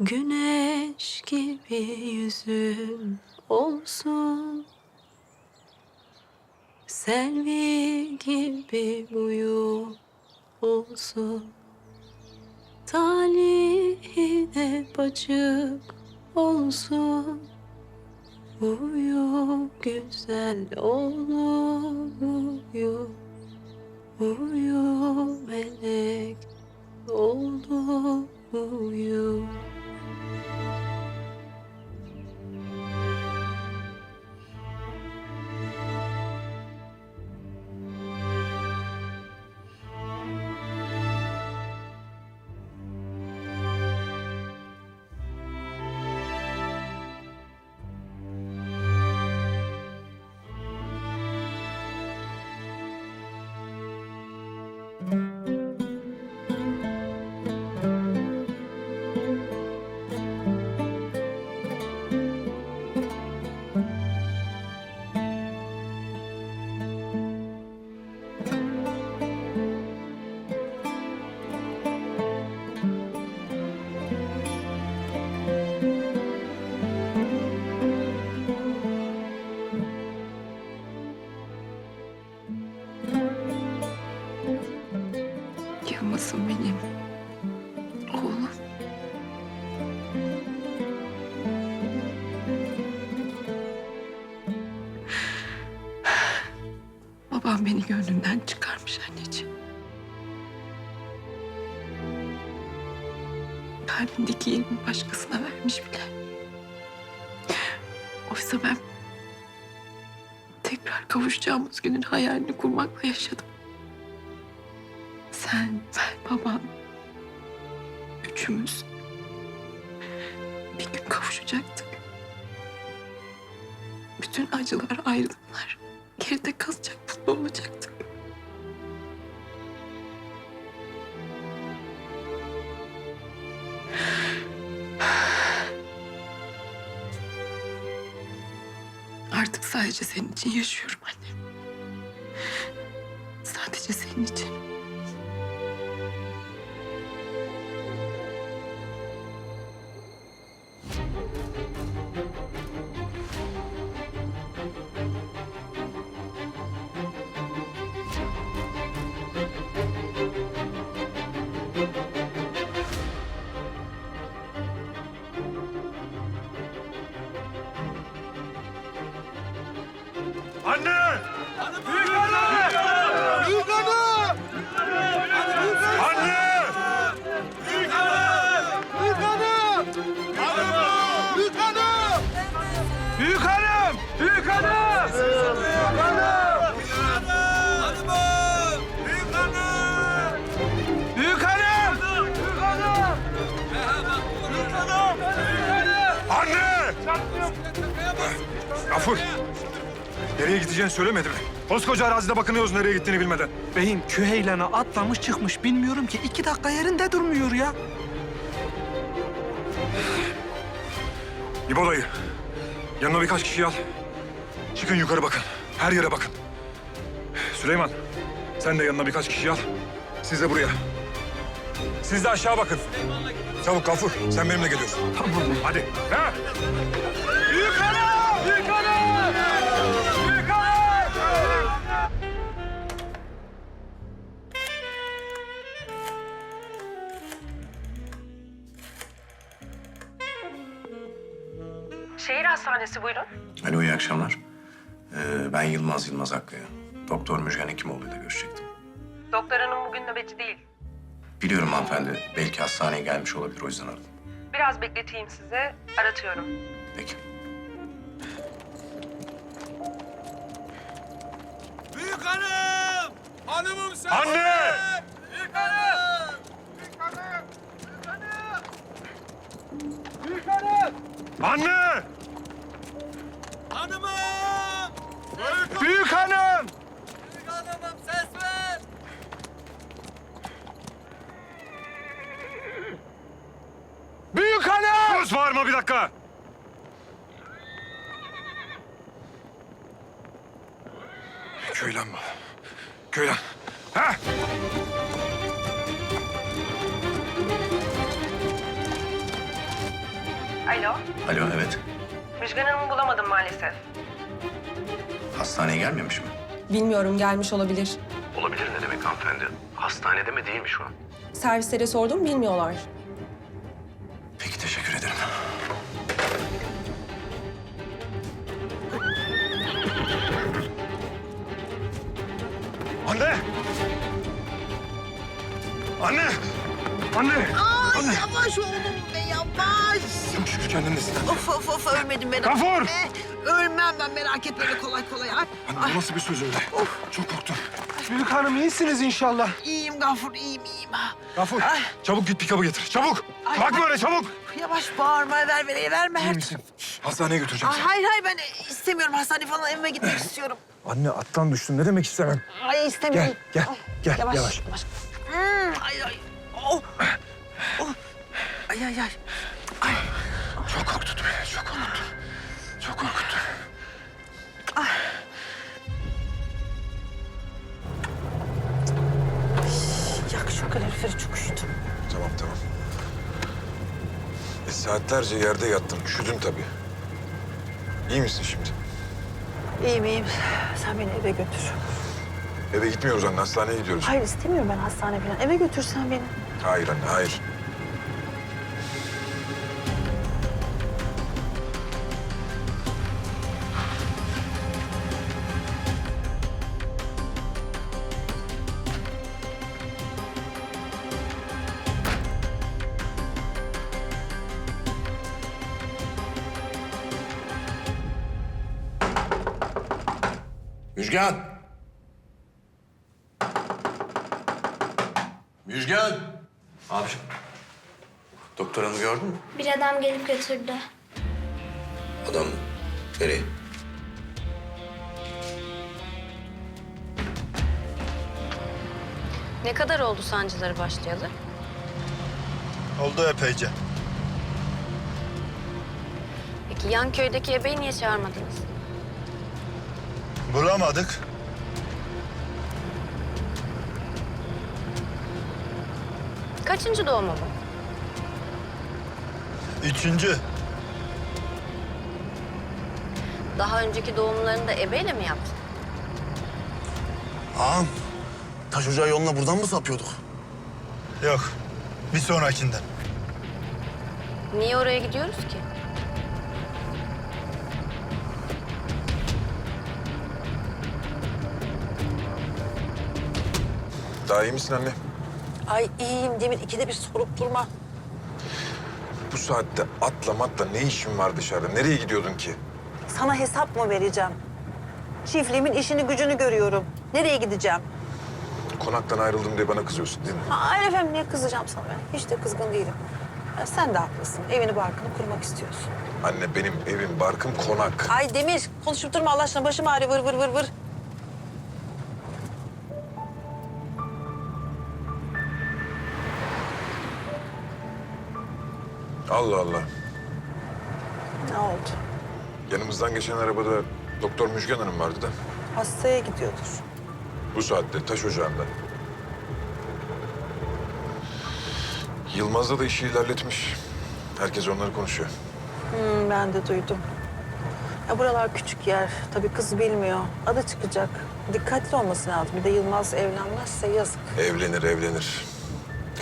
Güneş gibi yüzüm olsun. Selvi gibi boyu olsun. Talihine bacık olsun. Uyu güzel oğlum uyu. Uyu melek oğlum uyu Babam beni gönlünden çıkarmış anneciğim. Kalbindeki yerini başkasına vermiş bile. Oysa ben tekrar kavuşacağımız günün hayalini kurmakla yaşadım. Sen, ben, babam. Üçümüz. Bir gün kavuşacaktık. Bütün acılar, ayrılıklar geride kalacak, mutlu. Artık sadece senin için yaşıyorum annem. Sadece senin için. Gafur! Nereye gideceğini söylemedi mi? Koskoca arazide bakınıyoruz nereye gittiğini bilmeden. Beyim küheylana atlamış çıkmış bilmiyorum ki iki dakika yerinde durmuyor ya. İbo dayı, yanına birkaç kişi al. Çıkın yukarı bakın, her yere bakın. Süleyman, sen de yanına birkaç kişi al. Siz de buraya. Siz de aşağı bakın. Çabuk Gafur, sen benimle geliyorsun. Tamam. Hadi. Ha? Büyük hanım! Büyük hanım! Büyük hanım! Şehir hastanesi buyurun. Alo, iyi akşamlar. Ee, ben Yılmaz Yılmaz Akkaya. Doktor Müjgan Hekimoğlu'yla görüşecektim. Doktor hanım bugün nöbetçi değil. Biliyorum hanımefendi, belki hastaneye gelmiş olabilir, o yüzden aradım. Biraz bekleteyim size. Aratıyorum. Peki. Büyük hanım! Hanımım sen! Anne! Büyük hanım! Büyük hanım! Büyük hanım! Büyük hanım! Anne! Hanımım! Büyük, Büyük hanım! büyük hanımım ses ver! Büyük hanım! Sus bağırma bir dakika. Köylan mı? Köylan. Ha? Alo. Alo evet. Müjgan Hanım'ı bulamadım maalesef. Hastaneye gelmemiş mi? Bilmiyorum gelmiş olabilir. Olabilir ne demek hanımefendi? Hastanede mi değil mi şu an? Servislere sordum bilmiyorlar. Peki Anne! Anne! Ay yavaş oğlum be yavaş. Çok şükür kendindesin. Of of of ölmedim ben. Gafur! Be. Ölmem ben merak etme öyle kolay kolay. Ay, Anne bu nasıl bir söz öyle? Çok korktum. Büyük hanım iyisiniz inşallah. iyiyim Gafur iyiyim iyiyim. Ha. Gafur Ay. çabuk git pikabı getir. Çabuk! Ay, Bak ay. böyle çabuk! Yavaş bağırma ver ver verme İyi misin? Hastaneye götüreceğim Ay, seni. hayır hayır ben istemiyorum hastane falan evime gitmek istiyorum. Anne attan düştün. Ne demek istemem? Ay istemiyorum. Gel, gel, Ay, gel, Yavaş yavaş. yavaş. Ay ay. Oh. Oh. Ay ay ay. Çok korktun beni. Çok korkuttun. Çok korkuttun. Yak şu kaloriferi çok üşüdüm. Tamam tamam. E, saatlerce yerde yattım. Üşüdüm tabii. İyi misin şimdi? İyiyim iyiyim. Sen beni eve götür. Eve gitmiyoruz anne. Hastaneye gidiyoruz. Hayır istemiyorum ben hastane falan. Eve götürsen beni. Hayır anne, hayır. Müjgan! Müjgan! Abiciğim. Doktor hanımı gördün mü? Bir adam gelip götürdü. Adam nereye? Ne kadar oldu sancıları başlayalı? Oldu epeyce. Peki yan köydeki ebeyi niye çağırmadınız? Bulamadık. Kaçıncı doğumu bu? Üçüncü. Daha önceki doğumlarını da ebeyle mi yaptın? Ağam, taş ocağı yoluna buradan mı sapıyorduk? Yok. Bir sonrakinden. Niye oraya gidiyoruz ki? Daha iyi misin anne? Ay iyiyim Demir. ikide bir sorup durma. Bu saatte atla matla ne işin var dışarıda? Nereye gidiyordun ki? Sana hesap mı vereceğim? Çiftliğimin işini gücünü görüyorum. Nereye gideceğim? Konaktan ayrıldım diye bana kızıyorsun değil mi? Hayır efendim niye kızacağım sana ben? Hiç de kızgın değilim. Ya sen de haklısın. Evini barkını kurmak istiyorsun. Anne benim evim, barkım konak. Ay Demir konuşup durma Allah aşkına. Başım ağrıyor vır vır vır vır. Allah Allah. Ne oldu? Yanımızdan geçen arabada Doktor Müjgan Hanım vardı da. Hastaya gidiyordur. Bu saatte taş ocağında. Yılmaz'da da işi ilerletmiş. Herkes onları konuşuyor. Hmm, ben de duydum. Ya buralar küçük yer. Tabii kız bilmiyor. Adı çıkacak. Dikkatli olması lazım. Bir de Yılmaz evlenmezse yazık. Evlenir, evlenir.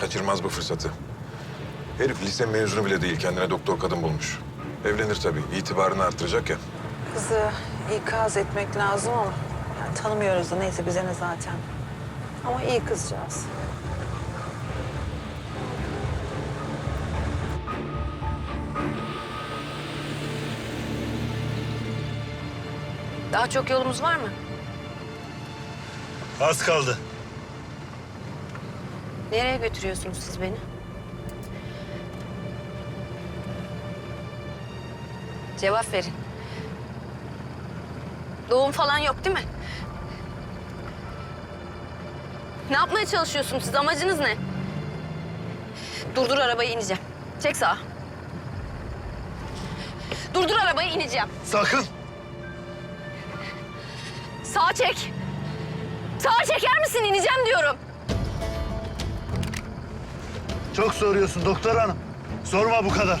Kaçırmaz bu fırsatı. Herif lise mezunu bile değil. Kendine doktor kadın bulmuş. Evlenir tabii. İtibarını arttıracak ya. Kızı ikaz etmek lazım ama yani tanımıyoruz da neyse bize ne zaten. Ama iyi kızcağız. Daha çok yolumuz var mı? Az kaldı. Nereye götürüyorsunuz siz beni? Cevap verin. Doğum falan yok değil mi? Ne yapmaya çalışıyorsunuz siz? Amacınız ne? Durdur arabayı ineceğim. Çek sağa. Durdur arabayı ineceğim. Sakın! Sağa çek. Sağa çeker misin? İneceğim diyorum. Çok soruyorsun doktor hanım. Sorma bu kadar.